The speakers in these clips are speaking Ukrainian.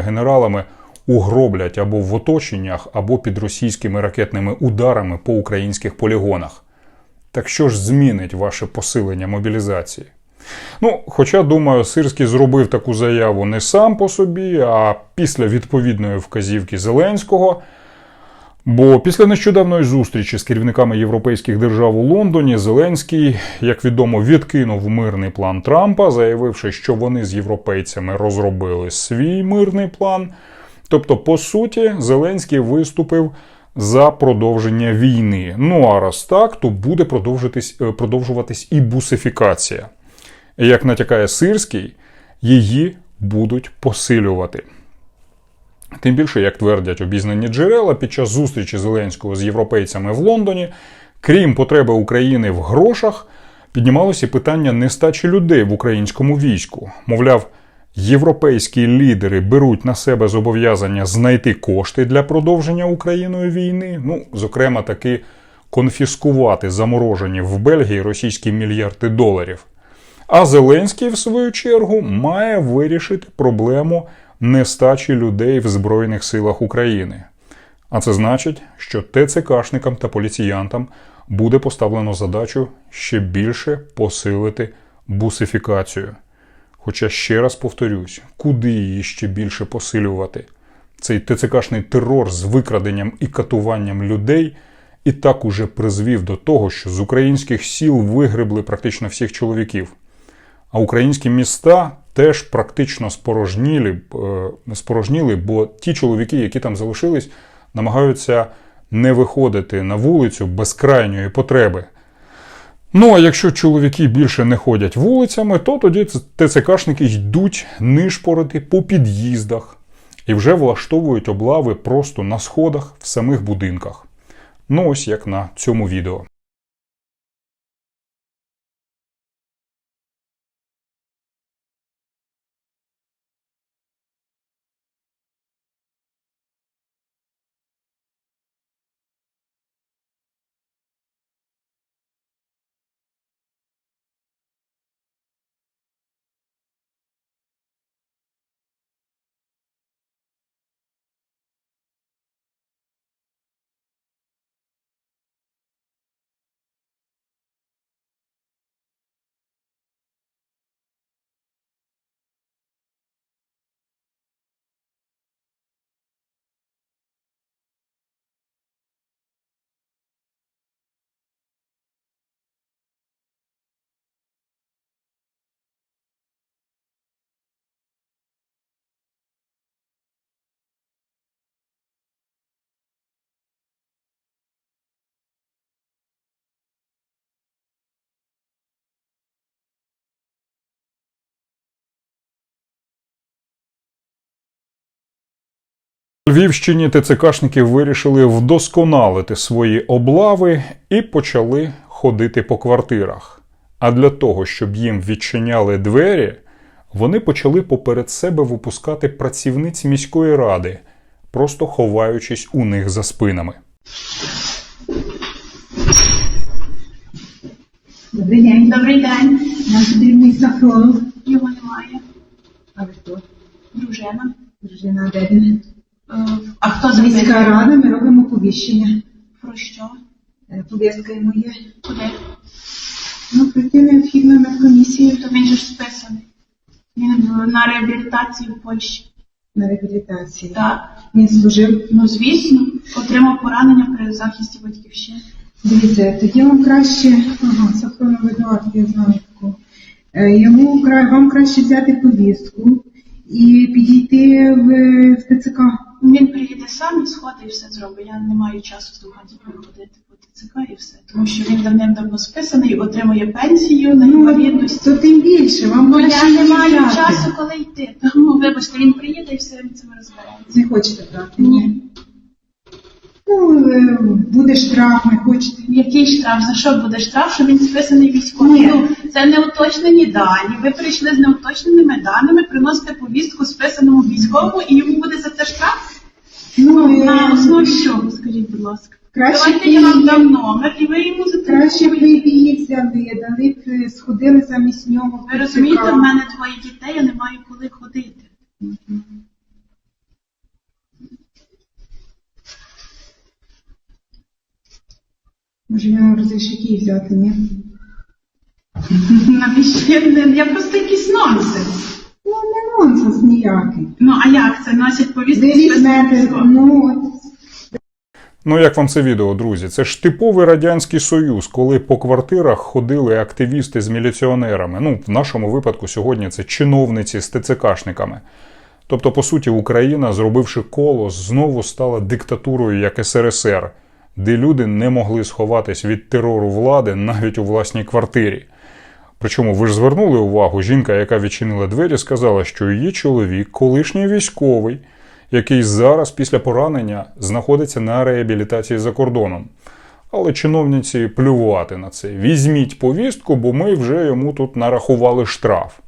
генералами угроблять або в оточеннях, або під російськими ракетними ударами по українських полігонах. Так що ж змінить ваше посилення мобілізації? Ну, хоча, думаю, Сирський зробив таку заяву не сам по собі, а після відповідної вказівки Зеленського. Бо після нещодавної зустрічі з керівниками європейських держав у Лондоні Зеленський, як відомо, відкинув мирний план Трампа, заявивши, що вони з європейцями розробили свій мирний план. Тобто, по суті, Зеленський виступив за продовження війни. Ну а раз так, то буде продовжитись, е, продовжуватись і бусифікація. Як натякає Сирський, її будуть посилювати. Тим більше, як твердять обізнані джерела, під час зустрічі Зеленського з європейцями в Лондоні, крім потреби України в грошах, піднімалося питання нестачі людей в українському війську. Мовляв, європейські лідери беруть на себе зобов'язання знайти кошти для продовження Україною війни, ну, зокрема, таки конфіскувати заморожені в Бельгії російські мільярди доларів. А Зеленський, в свою чергу, має вирішити проблему нестачі людей в Збройних силах України. А це значить, що ТЦКшникам та поліціянтам буде поставлено задачу ще більше посилити бусифікацію. Хоча ще раз повторюсь, куди її ще більше посилювати? Цей ТЦКшний терор з викраденням і катуванням людей і так уже призвів до того, що з українських сіл вигребли практично всіх чоловіків. А українські міста теж практично спорожніли, е, спорожніли, бо ті чоловіки, які там залишились, намагаються не виходити на вулицю без крайньої потреби. Ну а якщо чоловіки більше не ходять вулицями, то тоді ТЦКшники йдуть нишпорити по під'їздах і вже влаштовують облави просто на сходах в самих будинках. Ну ось як на цьому відео. Львівщині ТЦКшники вирішили вдосконалити свої облави і почали ходити по квартирах. А для того, щоб їм відчиняли двері, вони почали поперед себе випускати працівниць міської ради, просто ховаючись у них за спинами. Добрий день. Добрий день. Нам потрібний сахролог. Його немає. А ви хто? Дружина. Дружина де він? А хто з Міська рада, ми робимо повіщення. Про що? Е, Повістка йому є. Куди? Ну, прийти необхідно на комісію То він же ж списаний. Він на реабілітації в Польщі. на реабілітації. Так. Він служив. Ну, звісно, отримав поранення при захисті батьківщини. Дивіться, тоді вам краще, ага, сахроновий доат, я знаю таку. Е, Йому вам краще взяти повістку і підійти в ТЦК. Він приїде сам і сходить і все зробить. Я не маю часу слухати ходити по ТЦК і все. Тому що він давним-давно списаний, отримує пенсію на інвалідність. то тим більше, вам Ну, я не маю взяти. часу, коли йти. Тому, вибачте, він приїде і все ми цим розберемося. Не хочете брати? Ні. Ну, е, буде штраф, не хочете. Який штраф? За що буде штраф, що він списаний військовий? Ні. Ну, це неуточнені дані. Ви прийшли з неуточненими даними, приносите повістку списаному військовому, і йому буде за це штраф? Ну, ну е, ми знаємо, ну, ну, що, скажіть, будь ласка. Краще б Давайте я вам дам номер, і ви йому краще б ви зателефонуєте. її взяли, дали б сходили замість нього. Ви розумієте, в мене твої дітей, я не маю коли ходити. Може, я вам розрішить її взяти, ні? Навіщо? Я Я просто якийсь нонсенс. Ну, нонсенс ніякий. Ну а як це носять візьмете, ну, от, Ну, як вам це відео, друзі? Це ж типовий радянський союз, коли по квартирах ходили активісти з міліціонерами. Ну, в нашому випадку сьогодні це чиновниці з ТЦКшниками. Тобто, по суті, Україна, зробивши колос, знову стала диктатурою як СРСР, де люди не могли сховатись від терору влади навіть у власній квартирі. Причому ви ж звернули увагу, жінка, яка відчинила двері, сказала, що її чоловік, колишній військовий, який зараз після поранення знаходиться на реабілітації за кордоном. Але чиновниці плювати на це. Візьміть повістку, бо ми вже йому тут нарахували штраф.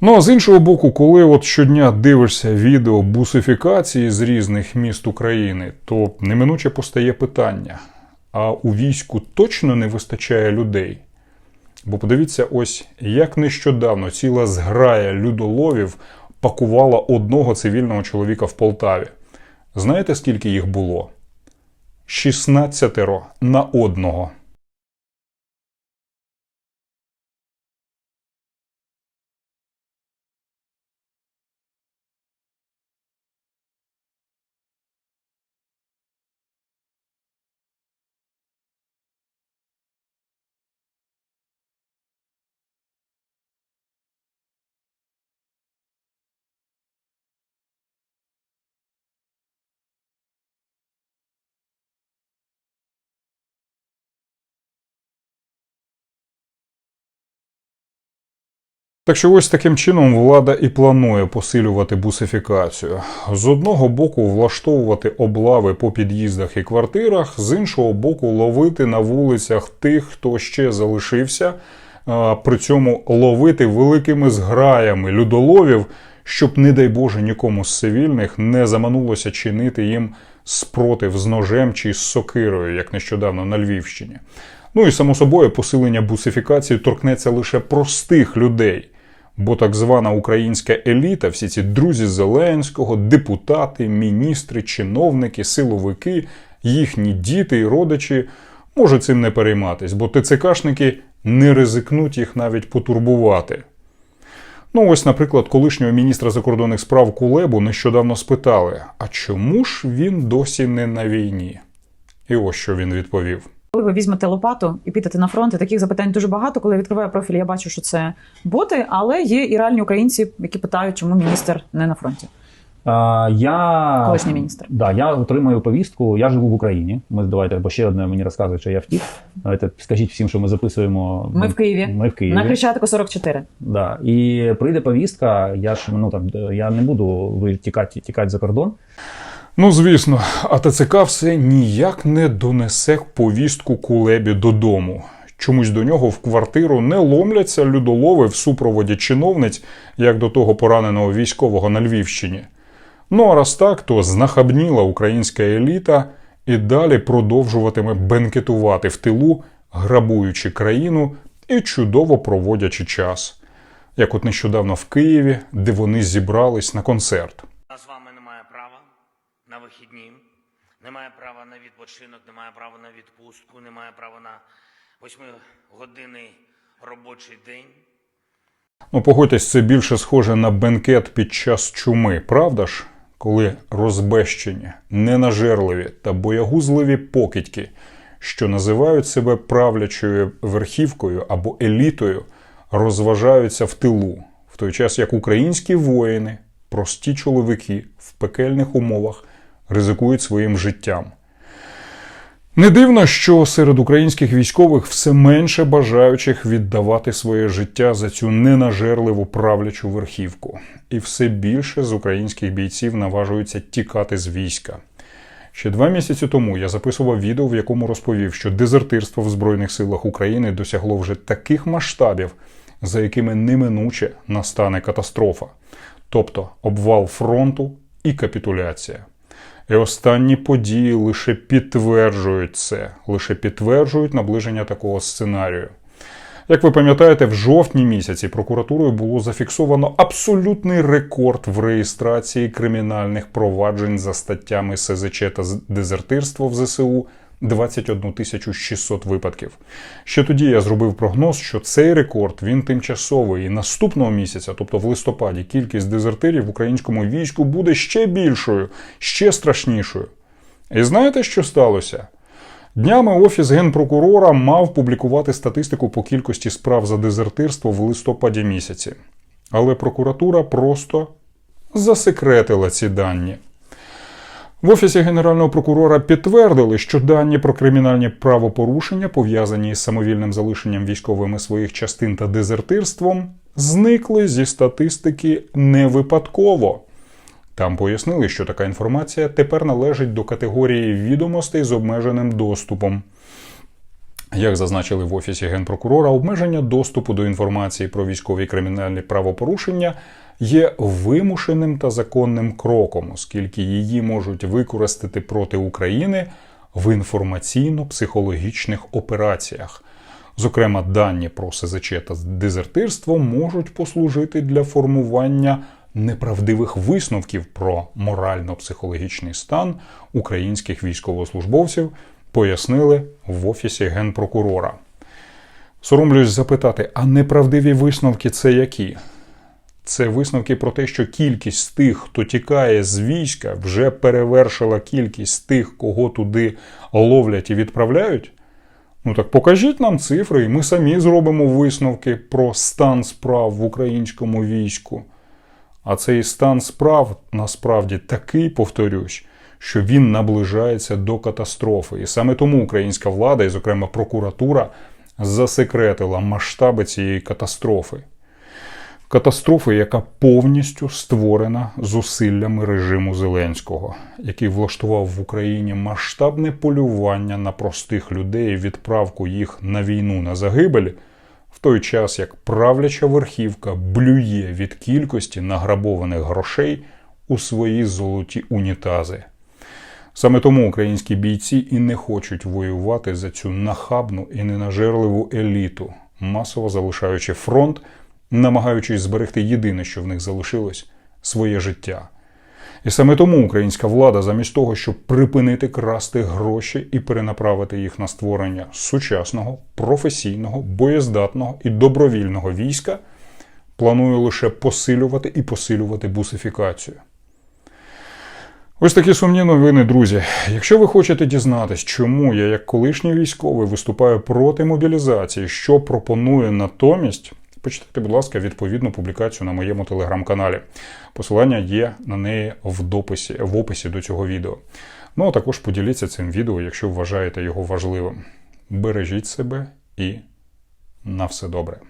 Ну а з іншого боку, коли от щодня дивишся відео бусифікації з різних міст України, то неминуче постає питання: а у війську точно не вистачає людей? Бо подивіться, ось як нещодавно ціла зграя людоловів пакувала одного цивільного чоловіка в Полтаві. Знаєте, скільки їх було? 16 на одного. Так що ось таким чином влада і планує посилювати бусифікацію. З одного боку, влаштовувати облави по під'їздах і квартирах, з іншого боку, ловити на вулицях тих, хто ще залишився, при цьому ловити великими зграями людоловів, щоб, не дай Боже, нікому з цивільних не заманулося чинити їм спротив з ножем чи з сокирою, як нещодавно на Львівщині. Ну і само собою посилення бусифікації торкнеться лише простих людей. Бо так звана українська еліта, всі ці друзі Зеленського, депутати, міністри, чиновники, силовики, їхні діти і родичі можуть цим не перейматись, бо ТЦКшники не ризикнуть їх навіть потурбувати. Ну, ось, наприклад, колишнього міністра закордонних справ Кулебу нещодавно спитали: а чому ж він досі не на війні? І ось що він відповів. Коли ви візьмете лопату і підете на фронт, і таких запитань дуже багато. Коли я відкриваю профіль, я бачу, що це боти, але є і реальні українці, які питають, чому міністр не на фронті. А, я, Колишній міністр. Да, я отримую повістку. Я живу в Україні. Ми давайте, бо ще одне мені розказують, що я втік. Давайте скажіть всім, що ми записуємо. Ми в Києві. Ми в Києві. На Хрещатику 44. Да. І прийде повістка. Я ж ну там я не буду витікати тікати за кордон. Ну, звісно, а ТЦК все ніяк не донесе повістку Кулебі додому. Чомусь до нього в квартиру не ломляться людолови в супроводі чиновниць, як до того пораненого військового на Львівщині. Ну а раз так, то знахабніла українська еліта і далі продовжуватиме бенкетувати в тилу, грабуючи країну і чудово проводячи час. Як от нещодавно в Києві, де вони зібрались на концерт. У нас з вами немає права вихідні, немає права на відпочинок, немає права на відпустку, немає права на восьмигодинний робочий день. Ну, погодьтесь, це більше схоже на бенкет під час чуми, правда ж? Коли розбещені, ненажерливі та боягузливі покидьки, що називають себе правлячою верхівкою або елітою, розважаються в тилу, в той час як українські воїни, прості чоловіки в пекельних умовах ризикують своїм життям. Не дивно, що серед українських військових все менше бажаючих віддавати своє життя за цю ненажерливу правлячу верхівку, і все більше з українських бійців наважуються тікати з війська. Ще два місяці тому я записував відео, в якому розповів, що дезертирство в Збройних силах України досягло вже таких масштабів, за якими неминуче настане катастрофа, тобто обвал фронту і капітуляція. І останні події лише підтверджують це, лише підтверджують наближення такого сценарію. Як ви пам'ятаєте, в жовтні місяці прокуратурою було зафіксовано абсолютний рекорд в реєстрації кримінальних проваджень за статтями СЗЧ та дезертирство в ЗСУ 21 тисячу 600 випадків. Ще тоді я зробив прогноз, що цей рекорд він тимчасовий. І наступного місяця, тобто в листопаді, кількість дезертирів в українському війську буде ще більшою, ще страшнішою. І знаєте, що сталося? Днями Офіс генпрокурора мав публікувати статистику по кількості справ за дезертирство в листопаді місяці. Але прокуратура просто засекретила ці дані. В Офісі Генерального прокурора підтвердили, що дані про кримінальні правопорушення, пов'язані із самовільним залишенням військовими своїх частин та дезертирством, зникли зі статистики не випадково. Там пояснили, що така інформація тепер належить до категорії відомостей з обмеженим доступом. Як зазначили в Офісі генпрокурора, обмеження доступу до інформації про військові кримінальні правопорушення є вимушеним та законним кроком, оскільки її можуть використати проти України в інформаційно-психологічних операціях. Зокрема, дані про СЗЧ та дезертирство можуть послужити для формування неправдивих висновків про морально-психологічний стан українських військовослужбовців, пояснили в Офісі генпрокурора. Соромлюсь запитати, а неправдиві висновки це які? Це висновки про те, що кількість тих, хто тікає з війська, вже перевершила кількість тих, кого туди ловлять і відправляють? Ну так покажіть нам цифри, і ми самі зробимо висновки про стан справ в українському війську. А цей стан справ насправді такий, повторюсь, що він наближається до катастрофи. І саме тому українська влада, і, зокрема, прокуратура, засекретила масштаби цієї катастрофи. Катастрофи, яка повністю створена зусиллями режиму Зеленського, який влаштував в Україні масштабне полювання на простих людей відправку їх на війну на загибель, в той час як правляча верхівка блює від кількості награбованих грошей у свої золоті унітази. Саме тому українські бійці і не хочуть воювати за цю нахабну і ненажерливу еліту, масово залишаючи фронт, намагаючись зберегти єдине, що в них залишилось своє життя. І саме тому українська влада, замість того, щоб припинити красти гроші і перенаправити їх на створення сучасного, професійного, боєздатного і добровільного війська, планує лише посилювати і посилювати бусифікацію. Ось такі сумні новини, друзі. Якщо ви хочете дізнатись, чому я, як колишній військовий, виступаю проти мобілізації, що пропоную натомість, почитайте, будь ласка, відповідну публікацію на моєму телеграм-каналі. Посилання є на неї в дописі, в описі до цього відео. Ну а також поділіться цим відео, якщо вважаєте його важливим. Бережіть себе і на все добре.